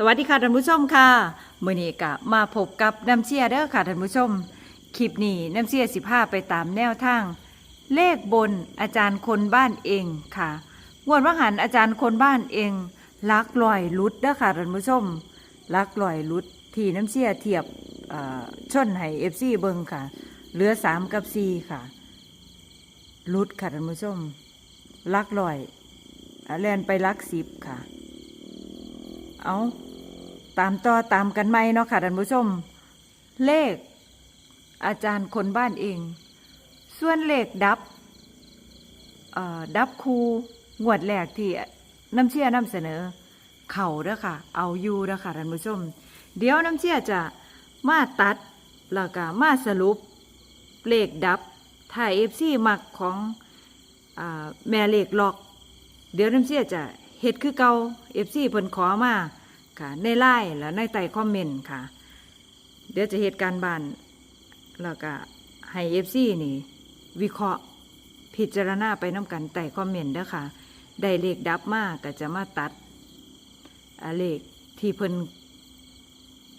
สวัสดีค่ะท่านผู้ชมค่ะมื่อนี้กะมาพบกับน้ำเชียเด้อค่ะท่านผู้ชม คลิปนี้น้ำเชียสิพาไปตามแนวทาง เลขบนอาจารย์คนบ้านเองค่ะงวดว่าหันอาจารย์คนบ้านเองลักลอยลุดเด้อค่ะท่านผู้ชมลักลอยลุดที่น้ำเชียเทียบเอ่อชนให้เอฟซีเบิงค่ะ เหลือสามกับสี่ค่ะลุดค่ะท่านผู้ชมลักลอยแลนไปลักสิบค่ะ เอา ตามต่อตามกันไหมเนาะค่ะท่านผู้ชม เลข อาจารย์คนบ้านเอง ส่วนเลขดับดับคูงวดแรกที่น้ำเชี่ยนำเสนอ เข่าเด้อค่ะ เอาอยู่เด้อค่ะท่านผู้ชม เดี๋ยวน้ำเชี่ยจะมาตัดแล้วก็มาสรุปเลขดับถ่ายเอฟซีมักของอแม่เลขล็อก เดี๋ยวน้ำเชี่ยจะเฮ็ดคือเก่าเอฟซีเพิ่นขอมา ค่ะในไลน์และในใต้คอมเมนต์ค่ะ เดี๋ยวจะเหตุการณ์บ้านแล้วก็ให้เอฟซีนี่ วิเคราะห์พิจารณาไปน้ำกันใต้คอมเมนต์เด้อค่ะ ได้เลขดับมากก็จะมาตัดเลขที่เพิ่น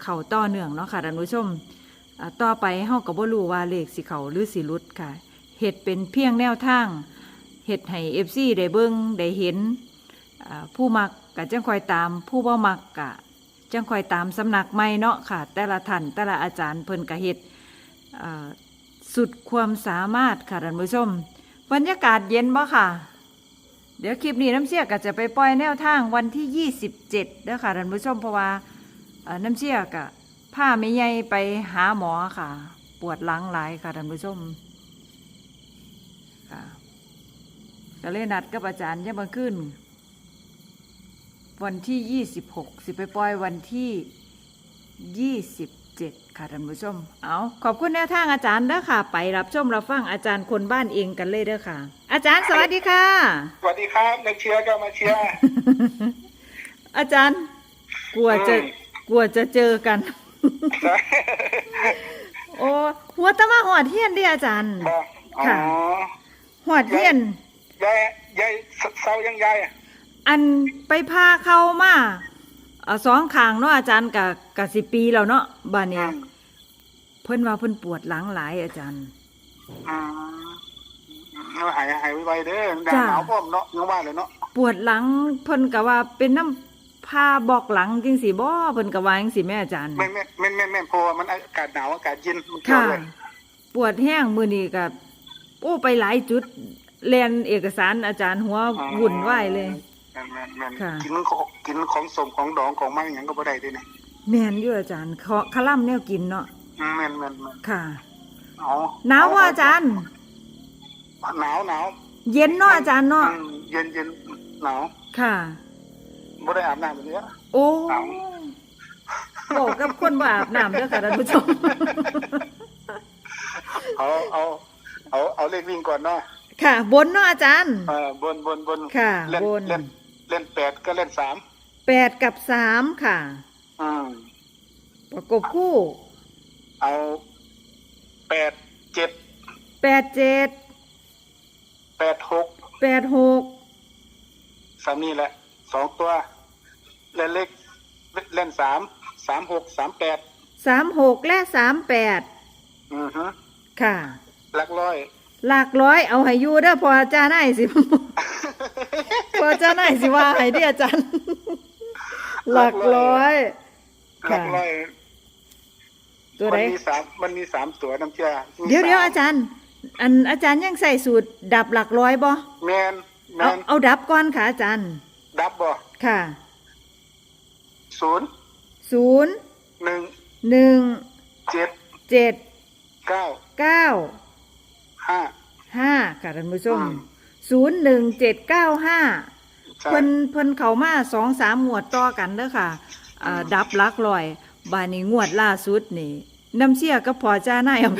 เข่าต่อเนื่องเนาะค่ะท่านผู้ชมต่อไปเฮาก็บ่รู้ว่าเลขสิเขาหรือสิลุดค่ะเฮ็ดเป็นเพียงแนวทางเฮ็ดให้ FC ได้เบิ่งได้เห็นผู้มัก ก็จังคอยตามผู้บ่มักก็จังคอยตามสำนักใหม่เนาะค่ะ แต่ละท่านแต่ละอาจารย์เพิ่นก็เฮ็ดสุดความสามารถค่ะท่านผู้ชมบรรยากาศเย็นบ่ค่ะ เดี๋ยวคลิปนี้น้ำเชี่ยก็จะไปปล่อยแนวทางวันที่ 27เด้อค่ะท่านผู้ชมเพราะว่าน้ำเชี่ยกะพาไม่ใหญ่ไปหาหมอค่ะ ปวดหลังหลายค่ะท่านผู้ชมค่ะก็เลยนัดกับอาจารย์ยังมาขึ้น วันที่ 26 สิไปปล่อยวันที่ 27 ค่ะท่านผู้ชม เอาขอบคุณแนวทางอาจารย์เด้อค่ะ ไปรับชมรับฟังอาจารย์คนบ้านเองกันเลยเด้อค่ะ อาจารย์สวัสดีค่ะ สวัสดีครับนักเชียร์ก็มาเชียร์ อาจารย์ กลัวจะอืม กลัวจะเจอกัน โอ้หัวตะมาหอดเทียนดิอาจารย์ บอกอ๋อค่ะ หอดเทียนยายยายเศร้ายังยายอะ อันไปพาเข้ามาอ่าสองขางเนาะอาจารย์กับกับสิปีแล้วเนาะบ้านอืนี้มเพิ่นว่าเพิ่นปวดหลังหลายอาจารย์อืมเอาหายหายไวๆเด้อหนาวจ้าหนาวพร้อมเนาะยังว่าเลยเนาะปวดหลังเพิ่นก็ว่าเป็นน้ำผ้าบอกหลังจริงสิบ่เพิ่นก็ว่าจังสิแม่อาจารย์ไม่ไม่ไม่ไม่ไม่เพราะว่ามันอากาศหนาวอากาศเย็นมันเกี่ยวค่ะด้วยปวดแห้งมือนี้กับโอ้ไปหลายจุดเรียนเอกสารอาจารย์หัววุ่นวายเลยแม่ นแม่นแม่นค่ะ กินของกินของสมของดองของมันอย่างก็บ่ได้ด้วยนะแม่นอยู่อาจารย์เคาะคล่ำแนวกินเนาะอืมแม่นแม่นแม่นค่ะเอาหนาวว่าอาจารย์ หนาวหนาวเย็นเนาะอาจารย์เนาะอืมเย็นเย็นหนาวค่ะ บ่ได้อาบน้ำแบบนี้อะโอ้หนาวบอกกับคนบ่อาบน้ำเด้อค่ะท่านผู้ชม เอาเอาเอาเอาเลขวิ่งก่อนเนาะค่ะ บนเนาะอาจารย์ เออบนบนบนค่ะเล่นบน เล่น เล่นแปดก็เล่นสามแปดกับสามค่ะ อืมประกบคู่เอาแปดเจ็ดแปดเจ็ดแปดหกแปดหกสามนี่แหละสองตัว เล่นเล็กเล่นสามสามหกสามแปดสามหกและสามแปดอือฮึค่ะ หลักร้อย หลักร้อยเอาให้อยู่เด้อพออาจารย์ให้สิ พออาจารย์ให้สิว่าให้เดิอาจารย์ หลักร้อย หลัค่ะกร้อยตัวมัใดมีสามมันมีสามตัวน้ำเชื่อมีเดี๋ยวเดี๋ยวสมอาจารย์ อันอาจารย์ยังใส่สูตรดับหลักร้อยบ่แมนแมเอานเอาดับก่อนค่ะอาจารย์ ดับบ่ค่ะ ศูนย์ศูนย์หนึ่งหนึ่งเจ็ดเจ็ดเก้าเก้าห้าห้าค่ะท่านผู้ชม อืม ศูนย์หนึ่งเจ็ดเก้าห้าใช่เพิ่นเพิ่นเขามาสองสามหมวดต่อกันเด้อค่ะอ่าดับหลักลอย บานี้งวดล่าสุดนี่น้ำเชี่ยก็พอจ้าหน้ายเอาไป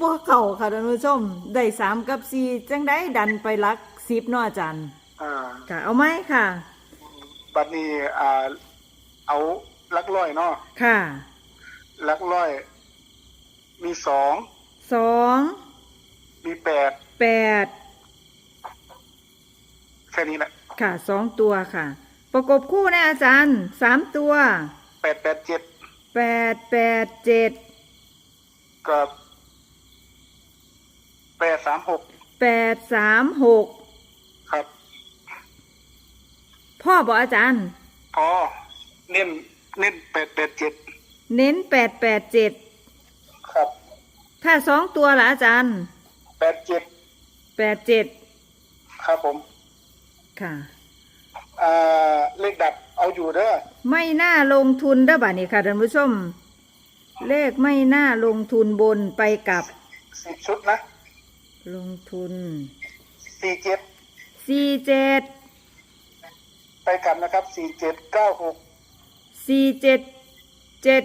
บ่เข่าค่ะท่านผู้ชม ได้สามกับสี่จังได้ดันไปหลักสิบเนาะอาจารย์อ่าค่ะเอาไหมค่ะ บัดนี้อ่าเอาหลักร้อยเนาะค่ะหลักร้อย มีสองสองมีแปด แปดแค่นี้แหละค่ะสองตัวค่ะ ประกบคู่นะอาจารย์สามตัวแปดแปดเจ็ดแปดแปดเจ็ดกับแปดสามหกแปดสามหกครับพ่อบอกอาจารย์ พอเน้นเน้นแปดแปดเจ็ดเน้นแปดแปดเจ็ดครับ ถ้าสองตัวละอาจารย์แปดเจ็ด แปดเจ็ดครับผมค่ะ อ่าเลขดับเอาอยู่เด้อไม่น่าลงทุนเด้อบ่านี้ค่ะท่านผู้ชม เลขไม่น่าลงทุนบนไปกับ สิบชุดนะลงทุนสี่เจ็ดสี่เจ็ดไปกลับนะครับสี่เจ็ดเก้าหกสี่เจ็ดเจ็ด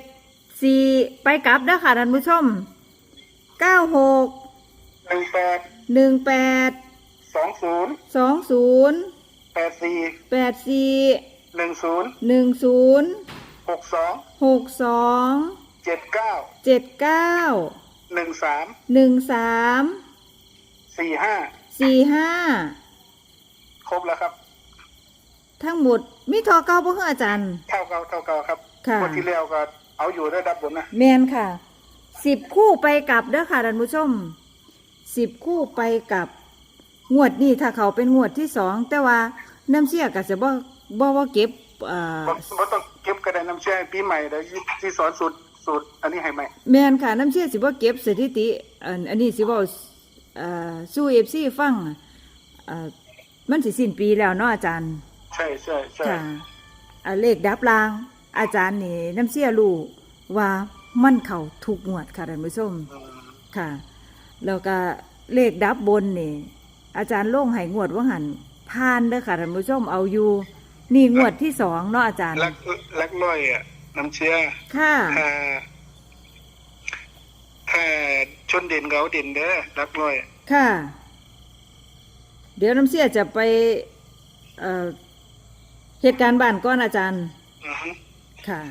สี่ไปกลับเด้อค่ะท่านผู้ชมเก้าหกหนึ่งแปด หนึ่งแปดสองศูนย์สองศูนย์แปดสี่แปดสี่หนึ่งศูนย์หนึ่งศูนย์หกสองหกสองเจ็ดเก้าเจ็ดเก้าหนึ่งสามหนึ่งสามสี่ห้าสี่ห้าครบแล้วครับ ทั้งหมดมีทอเก้าบ่คืออาจารย์เท่าเก่าเท่าเก่าครับค่ะงวดที่แล้วก็เอาอยู่ระดับบนนะแมนค่ะสิบคู่ไปกลับเด้อค่ะท่านผู้ชม สิบคู่ไปกับงวดนี้ถ้าเขาเป็นงวดที่สองแต่ว่าน้ำเชี่ยก็จะบ่บ่ว่าเก็บเอ่อบ่บ่ต้องเก็บกระดานน้ำเชื่อให้ปีใหม่เดี๋ยวที่สอนสูตรสูตรอันนี้ให้ใหม่แมนค่ะน้ำเชี่ยสิบ่เก็บสถิติอันอันนี้สิบ่เอ่อสู้เอฟซีฟังเอ่อมันสิสิ้นปีแล้วเนาะอาจารย์ ใช่ใช่ใช่ค่ะอ่าเลขดับลาง อาจารย์นี่น้ำเชี่ยรู้ว่ามันเข้าทุกงวดค่ะท่านผู้ชมอืมค่ะ แล้วก็เลขดับบนนี่ อาจารย์โล่งให้งวดว่าหันผ่านเด้อค่ะท่านผู้ชมเอาอยู่นี่งวดที่สองเนาะอาจารย์ลักลักร้อยอะน้ำเชื่อค่ะถ้าถ้าชนเด่นเขาเด่นเด้อลักร้อย ค่ะ เดี๋ยวน้ำเสียจะไปเอ่อเหตุการณ์บ้านก้อนอาจารย์อือฮึค่ะ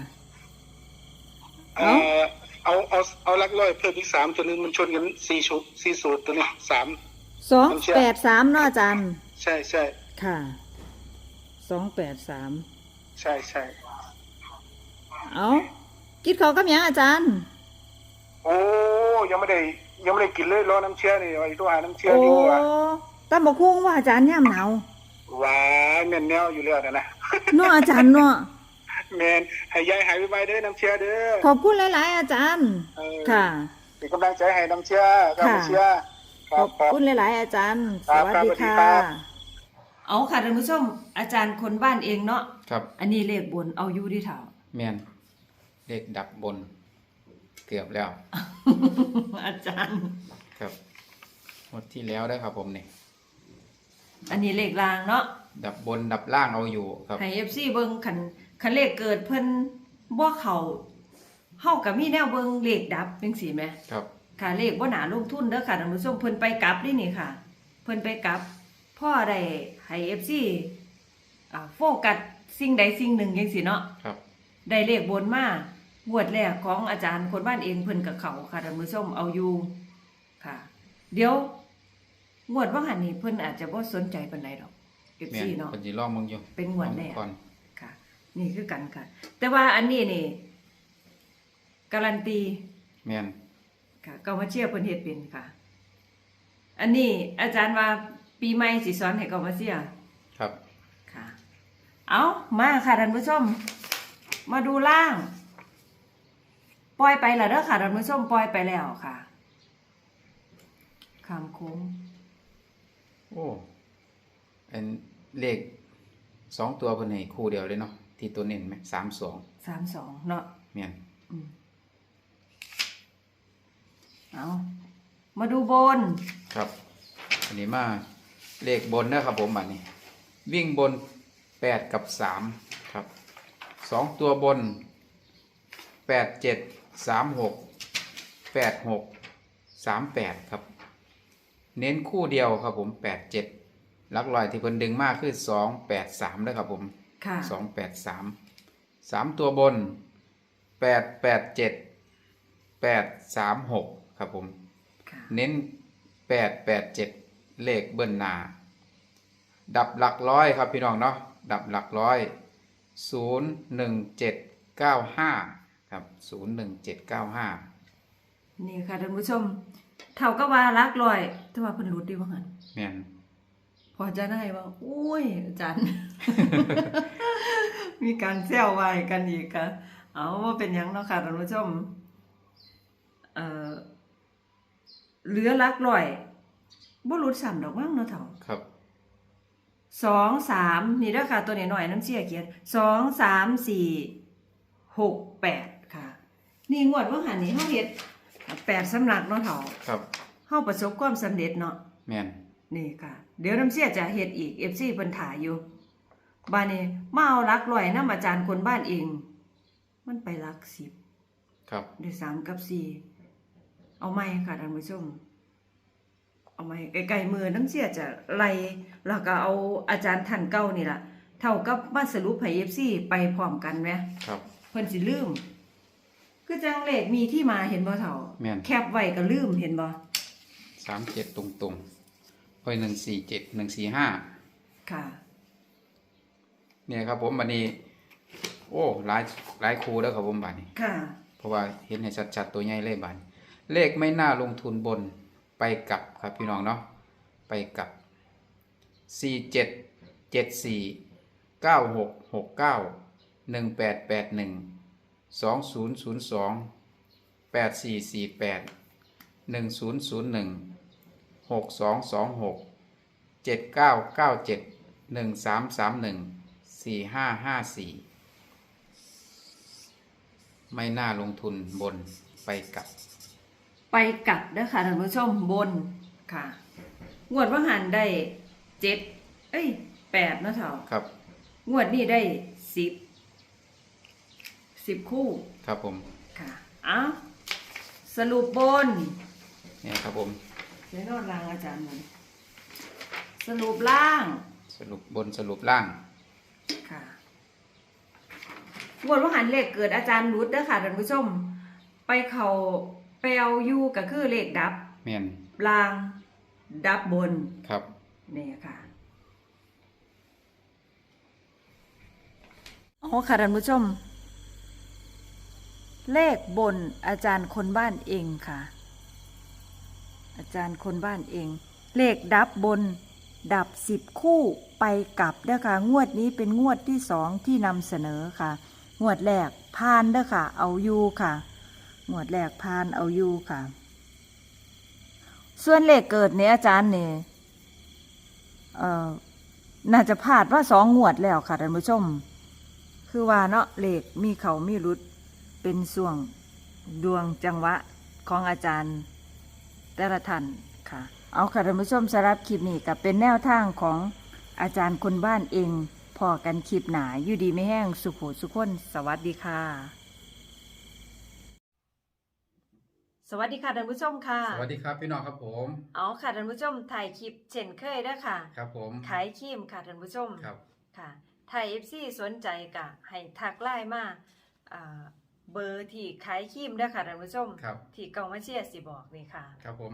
เอ่เอ้าอ เอาเอาเอาลักร้อยเพิ่มอีกสามตัวหนึงมันชนกันสี่ชุดสี่สูตรตัวนี้สามสองน้ำเชื่อแปดสามเนาะอาจารย์ ใช่ใช่ค่ะสองแปดสามใช่ใช่เอากินเขาวกับหยังอาจารย์ โอ้ยังไม่ได้ยังไม่ได้กินเลยรอน้ำเชื่อนี่ไอ้ตัวหาน้ำเชื่อโอ้อยู่อะตำบกคุ้งว่าอาจารย์ย่ำหนาวหว้ายแม่นแนวอยู่แล้วนะนะเนาะอาจารย์เนาะ แมนให้ยายหายไปๆเด้อน้ำเชื่อเด้อขอบคุณหลายๆ อาจารย์ เออค่ะ เป็นกำลังใจให้น้ำเชื่อกับค่ะน้ำเชื่อคขรัอบบครับคุณหลายๆ อาจารย์ สครับวัสครับดีสวัสดีค่ะ ครับ เอาค่ะท่านผู้ชมอาจารย์คนบ้านเองเนาะครับ อันนี้เลขบนเอาอยู่ที่เถาแมนเลขดับบน เกือบแล้ว อาจารย์ ครับหมดที่แล้วได้อครับผมนี่อันนี้เลขรางเนาะดับบนดับล่างเอาอยู่ครับ ให้ FC เบิ่งคัน คันเลขเกิดเพิ่นบ่เข้าเฮาก็มีแนวเบิ่งเลขดับจังซี่แหมครับ ค่ะเลขบ่หนาลงทุนเด้อค่ะท่านผู้ชมเพิ่นไปกลับนี่นี่ค่ะ เพิ่นไปกลับพ่อได้ให้ FC อ่าโฟกัสสิ่งใดสิ่งหนึ่งจังซี่เนาะครับ ได้เลขบนมางวดแรกของอาจารย์คนบ้านเองเพิ่นกับเขาค่ะท่านผู้ชมเอาอยู่ค่ะ เดี๋ยวงวดว่าหันนี้เพิ่นอาจจะบ่สนใจปานใดดอกแม FC นเนาะคนจีร่องมึงอยู่เป็นงวดแรก ก่อนค่ะ นี่คือกันค่ะ แต่ว่าอันนี้นี่ การันตีแมนค่ะก็มาเชียร์เพิ่นเฮ็ดเป็นค่ะ อันนี้อาจารย์ว่าปีใหม่สิสอนให้ก็มาเชียร์ครับ ค่ะ เอามาค่ะท่านผู้ชม มาดูล่าง ปล่อยไปแล้วเด้อค่ะท่านผู้ชมปล่อยไปแล้วค่ะคำโค้งโอ้เป็นเลขสองตัวเพิ่นให้คู่เดียวเลยเนาะ ที่ตัวเน้นไหมสามสองสามสองเนาะแมนอืมเอามาดูบน ครับ อันนี้มาเลขบนนะครับผมบัดนี้ วิ่งบนแปดกับสามครับสองตัวบนแปดเจ็ดสามหกแปดหกสามแปดครับ เน้นคู่เดียวครับผมแปดเจ็ดลักลอยที่เพิ่นดึงมากคือสองแปดสามด้วยครับผม ค่ะสองแปดสามสามตัวบนแปดแปดเจ็ดแปดสามหกครับผม ค่ะเน้นแปดแปดเจ็ดเลขเบิ้ลหนา ดับหลักร้อยครับพี่น้องเนาะดับหลักร้อยศูนย์หนึ่งเจ็ดเก้าห้าครับศูนย์หนึ่งเจ็ดเก้าห้านี่ค่ะท่านผู้ชม เท่ากับว่ารักลอยแต่ว่าเพิ่นรุดดีบ่หั่นแม่น พอจะได้ว่าอุ้ยอาจารย์ มีการแซวไว้กันอีกค่ะเอาว่าเป็นหยังเนาะค่ะท่านผู้ชมเอ่อเหลือรักลอยบ่รุดซ้ำดอกมั้งเนาะเท่าครับสองสามนี่เด้อค่ะ ตัวนี้หน่อยน้ำเชี่ยเขียนสองสามสี่หกแปดค่ะ นี่งวดว่าหันนี้เฮาเฮ็ดแปดสำนักเนาะเฒ่าครับเฮาประสบความสำเร็จเนาะแม่น นี่ค่ะ เดี๋ยวน้ำเชี่ยจะเฮ็ดอีก FC เพิ่นถ่ายอยู่บ้านนี้มาเอาหลักร้อยนำอาจารย์คนบ้านเอง มันไปหลักสิบครับได้สามกับสี่เอาไหมค่ะท่านผู้ชมเอาไหมไกลๆมือน้ำเสียจะไล่แล้วก็เอาอาจารย์ท่านเก่านี่ล่ะเท่ากับมาสรุปให้ FC ไปพร้อมกันไหมครับเพิ่นสิลืมคือจังเลขมีที่มาเห็นบ่เท่าแม่นแคปไว้ก็ลืมเห็นบ่สามเจ็ดตรงตรงๆ ไปหนึ่งสี่เจ็ดหนึ่งสี่ห้าค่ะ เนี่ยครับผมบันนี้ โอ้หลายหลายครูแล้วครับผมบันนี้ค่ะ เพราะว่าเห็นให้ชัดๆตัวใหญ่เลยบันเลขไม่น่าลงทุนบนไปกลับครับพี่น้องเนาะไปกลับสี่เจ็ดเจ็ดสี่เก้าหกหกเก้าหนึ่งแปดแปดหนึ่งสองศูนย์ศูนย์สองแปดสี่สี่แปดหนึ่งศูนย์ศูนย์หนึ่ง หกสองสองหกเจ็ดเก้าเก้าเจ็ดหนึ่งสามสามหนึ่งสี่ห้าห้าสี่ไม่น่าลงทุนบนไปกลับ ไปกลับเด้อค่ะท่านผู้ชมบนค่ะ งวดว่าหันได้เจ็ดเอ้ยแปดเนาะเท่าครับ งวดนี้ได้สิบสิบคู่ครับผม ค่ะ เอาสรุปบน เนี่ยครับผมเดี๋ยวนอนล่างอาจารย์มันสรุปล่างสรุปบนสรุปล่าง ค่ะงวดว่าหันเลขเกิดอาจารย์รุดเด้อค่ะท่านผู้ชม ไปเขาไปเอาอยู่ก็คือเลขดับแม่นล่าง ดับบนครับ นี่ค่ะ อ๋อค่ะท่านผู้ชม เลขบนอาจารย์คนบ้านเองค่ะ อาจารย์คนบ้านเอง เลขดับบน ดับสิบคู่ไปกลับเด้อค่ะ งวดนี้เป็นงวดที่สองที่นำเสนอค่ะ งวดแรกพานเด้อค่ะ เอาอยู่ค่ะ งวดแรกพานเอาอยู่ค่ะ ส่วนเลขเกิดเนี่ยอาจารย์เนี่ยเอ่อน่าจะพลาดว่าสองงวดแล้วค่ะท่านผู้ชม คือว่าเนาะเลขมีเขามีรุดเป็นส่วงดวงจังหวะของอาจารย์ แต่ละท่านค่ะ เอาค่ะท่านผู้ชมสำหรับคลิปนี้ก็เป็นแนวทางของอาจารย์คนบ้านเอง พอกันคลิปหนาอยู่ดีไม่แห้งสุขหูสุขคนสวัสดีค่ะ สวัสดีค่ะท่านผู้ชมค่ะ สวัสดีครับพี่น้องครับผม เอาค่ะท่านผู้ชมถ่ายคลิปเช่นเคยเด้อค่ะ ครับผม ขายครีมค่ะท่านผู้ชมครับ ค่ะไทยเอฟซีสนใจกะให้ทักไลน์มาอ่า เบอร์ที่ขายครีมเด้อค่ะท่านผู้ชมครับ ที่เกามาเชียร์สิบอกนี่ค่ะ ครับผม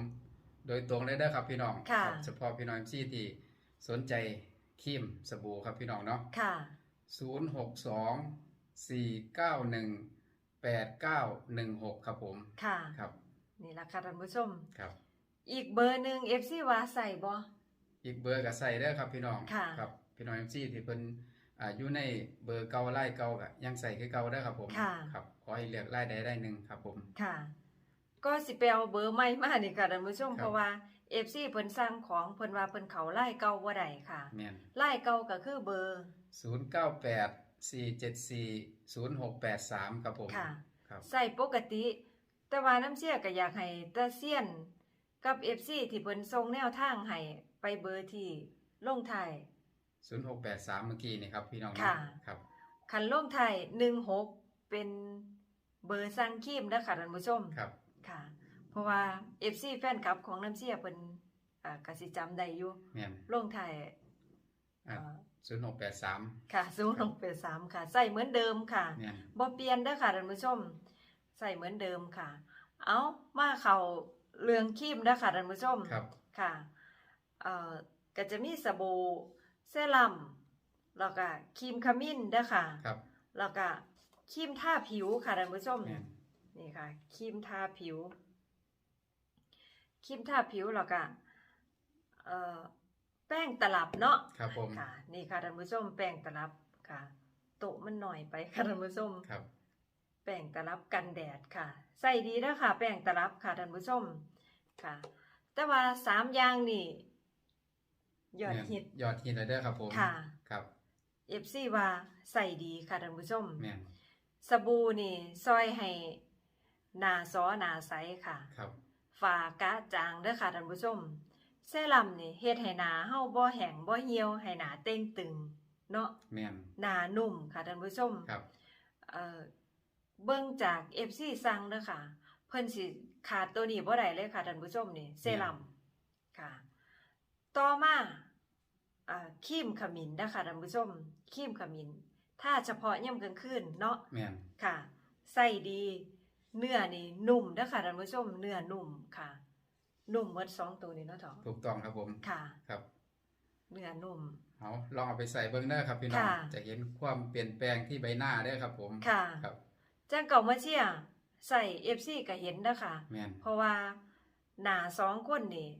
โดยตรงเลยเด้อครับพี่น้องค่ะรับเฉพาะพี่น้องที่ที่สนใจครีมสบู่ครับพี่น้องเนาะค่ะศูนย์หกสองสี่เก้าหนึ่งแปดเก้าหนึ่งหกครับผม ค่ะ ครับ นี่ละค่ะท่านผู้ชม ครับ อีกเบอร์หนึ่งเอฟซีว่าใส่บ่ อีกเบอร์ก็ใส่เด้อครับพี่น้องค่ะ ครับ พี่น้องเอ็มซีที่เพิ่น อ่าอยู่ในเบอร์เก่าไล่เก่าก็ยังใส่คือเก่าเด้อครับผมค่ะ ครับขอให้เลือกไล่ใดได้หนึ่งครับผม ค่ะ ก็สิไปเอาเบอร์ใหม่มานี่ค่ะท่านผู้ชมครับ เพราะว่าเอฟซีเพิ่นสั่งของเพิ่นว่าเพิ่นเขาไล่เก่าบ่ได้ค่ะ แม่นไล่เก่าก็คือเบอร์ศูนย์เก้าแปดสี่เจ็ดสี่ศูนย์หกแปดสามครับผมค่ะ ครับ ใส่ปกติ แต่ว่าน้ำเชี่ยก็อยากให้ตาเซียนกับเอฟซีที่เพิ่นส่งแนวทางให้ไปเบอร์ที่ลงไทาย ศูนย์หกแปดสามเมื่อกี้นี่ครับ พี่น้องค่ะ ครับ คันลงไทาย16เป็นเบอร์สั่งคีมนะคะท่านผู้ชมครับ ค่ะ เพราะว่า FC แฟนคลับของน้ำเชี่ยเพิ่นอ่าก็สิจำได้อยู่แม่นลงไทายอ่าศูนย์หกแปดสามค่ะ0683ค่ะ ใส่เหมือนเดิมค่ะแม่นบ่เปลี่ยนเด้อค่ะท่านผู้ชม ใส่เหมือนเดิมค่ะ เอามาเข้าเรื่องครีมเด้อค่ะท่านผู้ชมครับ ค่ะเอ่อก็จะมีสบู่ เซรั่มแล้วก็ครีมขมิ้นเด้อค่ะครับ แล้วก็ครีมทาผิวค่ะท่านผู้ชมแม่น นี่ค่ะครีมทาผิวครีมทาผิวแล้วก็เอ่อแป้งตลับเนาะครับผม ค่ะ นี่ค่ะท่านผู้ชมแป้งตลับค่ะ โตะมันหน่อยไปค่ะท่านผู้ชม ครับ แป้งตลับกันแดดค่ะ ใส่ดีนะค่ะ แป้งตลับค่ะท่านผู้ชมค่ะ แต่ว่าสามอย่างนี่ ยอดแม่นฮิตยอดฮิตเลยเด้อครับผมค่ะครับเอฟซีว่าใส่ดีค่ะท่านผู้ชมแม่นสบู่นี่ซอยให้หนาซอหนาใสค่ะ ครับฝากะจางเด้อค่ะท่านผู้ชมเซรั่มนี่เฮ็ดให้หนาเฮาบ่แห้งบ่เหี่ยวให้หนาเต่งตึง เนาะแม่นหนานุ่มค่ะท่านผู้ชมครับเอ่อเบิ่งจาก FC สั่งเด้อค่ะ เพิ่นสิขาดตัวนี้บ่ได้เลยค่ะท่านผู้ชมนี่เซรั่มค่ะ ต่อมาอ่าครีมขมิ้นนะคะท่านผู้ชมครีมขมิ้นถ้าเฉพาะย่ำกลางคืนเนาะแม่นค่ะ ใส่ดี เนื้อนี่นุ่มเด้อค่ะท่านผู้ชมเนื้อนุ่มค่ะ นุ่มหมดสองตัวนี้เนาะเถาะถูกต้องครับผมค่ะครับ เนื้อนุ่มเอาลองเอาไปใส่เบิ้งเด้อครับพี่น้องค่ะจะเห็นความเปลี่ยนแปลงที่ใบหน้าเด้อครับผมค่ะครับจ้างเก่ามาเชียร์ใส่ FC ก็เห็นเด้อค่ะแม่นเพราะว่าหนาสองคนนี่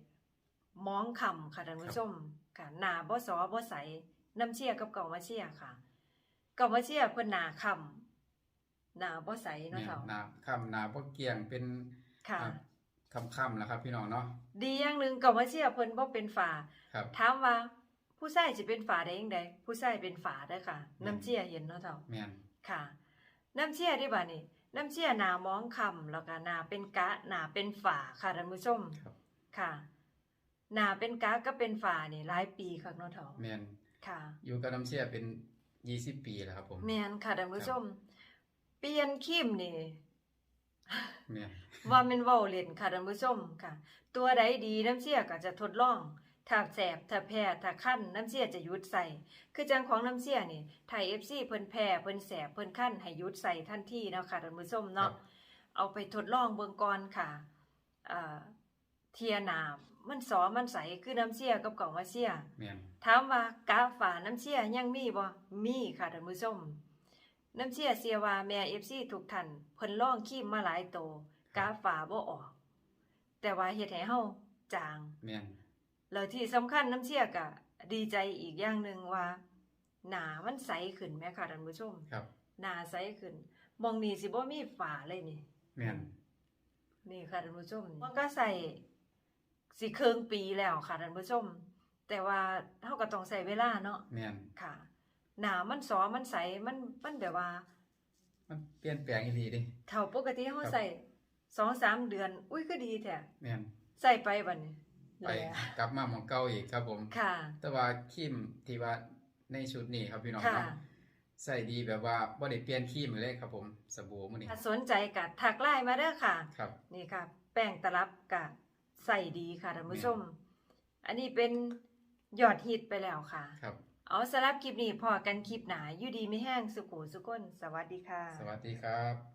มองคำค่ะท่านผู้ชมค่ะหนาบ่สอบ่ใสน้ำเชี่ยกับเก่ามาเชี่ยค่ะ เก่ามาเชี่ยเพิ่นหนาคำหนาบ่ใสเนาะแม่นเฒ่าหนาค่ำหนาบ่เกี่ยงเป็นค่ะค่ำค่ำๆแล้วครับ พี่น้องเนาะดีอย่างหนึงเก่ามาเชี่ยเพิ่นบ่เป็นฝาครับถามว่า ผู้ชายสิเป็นฝาได้จังไดผู้ชายเป็นฝาได้อค่ะ น้ำเชี่ยเห็นเนาะเฒ่าแม่นค่ะ น้ำเชี่ยที่บ่านี่น้ำเชี่ยหนามองคำแล้วก็หนาเป็นกะหนาเป็นฝาค่ะท่านผู้ชมครับค่ะ หนาเป็นกาก็เป็นฝานี่หลายปีค่ะเนาะเถาแม่นค่ะ อยู่กับน้ำเชี่ยเป็น20ปีแล้วครับผมแม่นค่ะท่านผู้ชม เปลี่ยนคิมนี่แม่นว่าแม่นเว้าเล่นค่ะท่านผู้ชมค่ะ ตัวใดดีน้ำเชี่ยก็จะทดลองถ้าแสบถ้าแพ้ถ้าคั้นน้ำเชี่ยจะหยุดใส่ คือจังของน้ำเชี่ยนี่ไทย FC เพิ่นแพ้เพิ่นแสบเพิ่นคั้นให้หยุดใส่ทันทีเนาะค่ะท่านผู้ชมครัเนาะบเอาไปทดลองเบิ่งก่อนค่ะอ่าเทียหนา มันสอมันใสคือน้ำเชี่ยกับกล่องว่าเชี่ยแม่นถามว่ากาฝาน้ำเชี่ยยังมีบ่มีค่ะท่านผู้ชมน้ำเชี่ยเสียว่าแม่ FC ทุกท่านเพิ่นลองคีมมาหลายโตกาฝาบ่ออก แต่ว่าเฮ็ดให้เฮาจางแม่นแล้วที่สำคัญน้ำเชี่ยก็ดีใจอีกอย่างหนึ่งว่า หนามันใสขึ้นแม่ค่ะท่านผู้ชมครับ หนาใสขึ้น มองนี่สิบ่มีฝาเลยนี่แม่นนี่ค่ะท่านผู้ชมมันก็ใส่ สิเครื่องปีแล้วค่ะท่านผู้ชม แต่ว่าเฮาก็ต้องใส่เวลาเนาะแม่นค่ะ หนามันสอมันใสมันมันแบบว่า มันเปลี่ยนแปลงอีหลีเดิเท่าปกติเฮาครับใส่สองสามเดือน อุ้ยก็ดีแท้แม่นใส่ไปบัดนี้ไปแล้วกลับมาหมองเก่าอีกครับผมค่ะ แต่ว่าครีมที่ว่าในชุดนี้ครับพี่น้องค่ะ เนาะใส่ดีแบบว่าบ่ได้เปลี่ยนครีมเลยครับผมสบู่มื้อนี้ถ้าสนใจก็ทักไลน์มาเด้อค่ะ ครับ นี่ค่ะ แป้งตลับก็ ใส่ดีค่ะท่านผู้ชม อันนี้เป็นยอดฮิตไปแล้วค่ะ ครับเอาสำหรับคลิปนี้พอกันคลิปหนาอยู่ดีไม่แห้งสุขุสุก้นสวัสดีค่ะ สวัสดีครับ